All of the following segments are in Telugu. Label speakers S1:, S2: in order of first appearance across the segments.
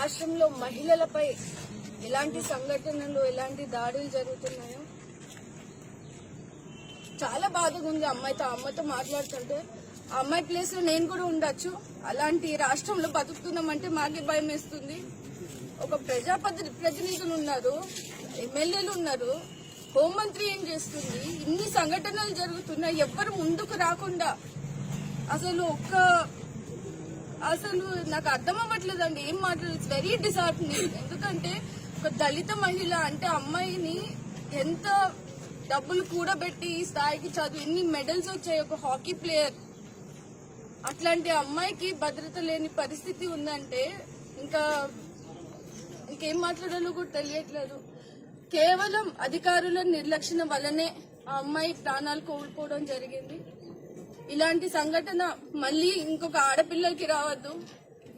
S1: రాష్ట్రంలో మహిళలపై ఎలాంటి సంఘటనలు ఎలాంటి దాడులు జరుగుతున్నాయో చాలా బాధగా ఉంది. అమ్మాయితో ఆ అమ్మతో మాట్లాడుతుంటే ఆ అమ్మాయి ప్లేస్లో నేను కూడా ఉండొచ్చు. అలాంటి రాష్ట్రంలో బతుకుతున్నామంటే మాకే భయం వేస్తుంది. ఒక ప్రజాపతి ప్రతినిధులు ఉన్నారు ఎమ్మెల్యేలు ఉన్నారు. హోంమంత్రి ఏం చేస్తుంది? ఇన్ని సంఘటనలు జరుగుతున్నాయి. ఎవ్వరు ముందుకు రాకుండా అసలు ఒక్క అసలు నాకు అర్థం అవ్వట్లేదండి ఏం మాట్లాడు ఇట్స్ వెరీ డిసార్టనింగ్ ఎందుకంటే ఒక దళిత మహిళ అంటే అమ్మాయిని ఎంత డబ్బులు కూడబెట్టి ఈ స్థాయికి చదువు ఎన్ని మెడల్స్ వచ్చాయి ఒక హాకీ ప్లేయర్ అట్లాంటి అమ్మాయికి భద్రత లేని పరిస్థితి ఉందంటే ఇంకా ఇంకేం మాట్లాడాలో కూడా తెలియట్లేదు. కేవలం అధికారుల నిర్లక్ష్యం వల్లనే ఆ అమ్మాయి ప్రాణాలు కోల్పోవడం జరిగింది. ఇలాంటి సంఘటన మళ్ళీ ఇంకొక ఆడపిల్లలకి రావద్దు.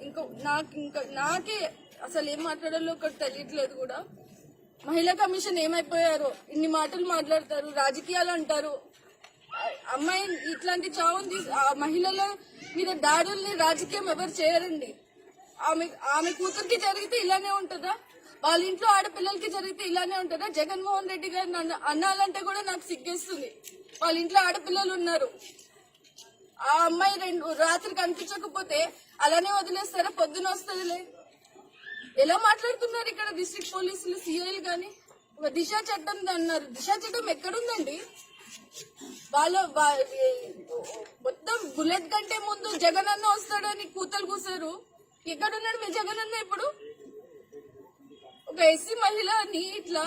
S1: ఇంకో నాకు ఇంకా నాకే అసలు ఏం మాట్లాడాలో ఒకటి తెలియట్లేదు కూడా. మహిళా కమిషన్ ఏమైపోయారో ఇన్ని మాటలు మాట్లాడతారు రాజకీయాలు అంటారు. అమ్మాయి ఇట్లాంటి చావుని తీసి- ఆ మహిళల మీద దాడుల్ని రాజకీయం ఎవరు చేయరండి. ఆమె ఆమె కూతురికి జరిగితే ఇలానే ఉంటుందా? వాళ్ళ ఇంట్లో ఆడపిల్లలకి జరిగితే ఇలానే ఉంటుందా? జగన్మోహన్ రెడ్డి గారు అన్నాలంటే కూడా నాకు సిగ్గేస్తుంది. వాళ్ళ ఇంట్లో ఆడపిల్లలు ఉన్నారు. ఆ అమ్మాయి రెండు రాత్రి కనిపించకపోతే అలానే వదిలేస్తారా? పొద్దున వస్తుందిలే. ఎలా మాట్లాడుతున్నారు ఇక్కడ డిస్ట్రిక్ట్ పోలీసులు సిఐలు కానీ దిశ చట్టం అన్నారు. దిశ చట్టం ఎక్కడుందండి? వాళ్ళ మొత్తం బుల్లెట్ కంటే ముందు జగన్ అన్న వస్తాడని కూతలు కూసారు ఎక్కడున్నాడు మీ జగన్ అన్న ఇప్పుడు? ఒక ఎస్సీ మహిళని ఇట్లా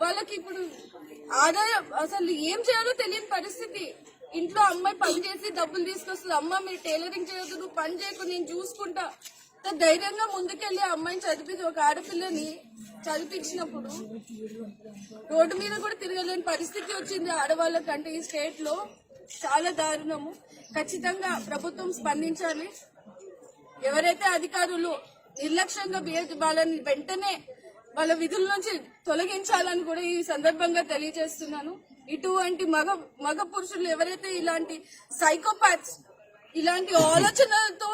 S1: వాళ్ళకి ఇప్పుడు ఆదాయం అసలు ఏం చేయాలో తెలియని పరిస్థితి. ఇంట్లో అమ్మాయి పని చేసి డబ్బులు తీసుకొస్తుంది. అమ్మ మీరు టైలరింగ్ చేయొద్దు నువ్వు పని చేయకు నేను చూసుకుంటా. ధైర్యంగా ముందుకెళ్ళి ఆ అమ్మాయిని చదివి ఒక ఆడపిల్లని చదివించినప్పుడు రోడ్డు మీద కూడా తిరగలేని పరిస్థితి వచ్చింది ఆడవాళ్ళకంటే ఈ స్టేట్లో. చాలా దారుణము. ఖచ్చితంగా ప్రభుత్వం స్పందించాలి. ఎవరైతే అధికారులు నిర్లక్ష్యంగా బిహేవ్ వాళ్ళని వెంటనే వాళ్ళ విధుల నుంచి తొలగించాలని కూడా ఈ సందర్భంగా తెలియజేస్తున్నాను. ఇటువంటి మగ మగ పురుషులు ఎవరైతే ఇలాంటి సైకోపాత్స్ ఇలాంటి ఆలోచనలతో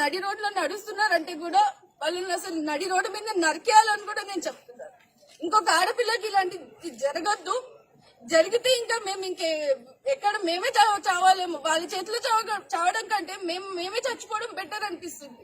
S1: నడి రోడ్లో నడుస్తున్నారంటే కూడా వాళ్ళని అసలు నడి రోడ్డు మీద నరికేయాలని కూడా నేను చెప్తున్నాను. ఇంకొక ఆడపిల్లకి ఇలాంటి జరగద్దు. జరిగితే ఇంకా మేము ఇంకే ఎక్కడ మేమే చావాలేమో. వాళ్ళ చేతిలో చావ చావడం కంటే మేము మేమే చచ్చిపోవడం బెటర్ అనిపిస్తుంది.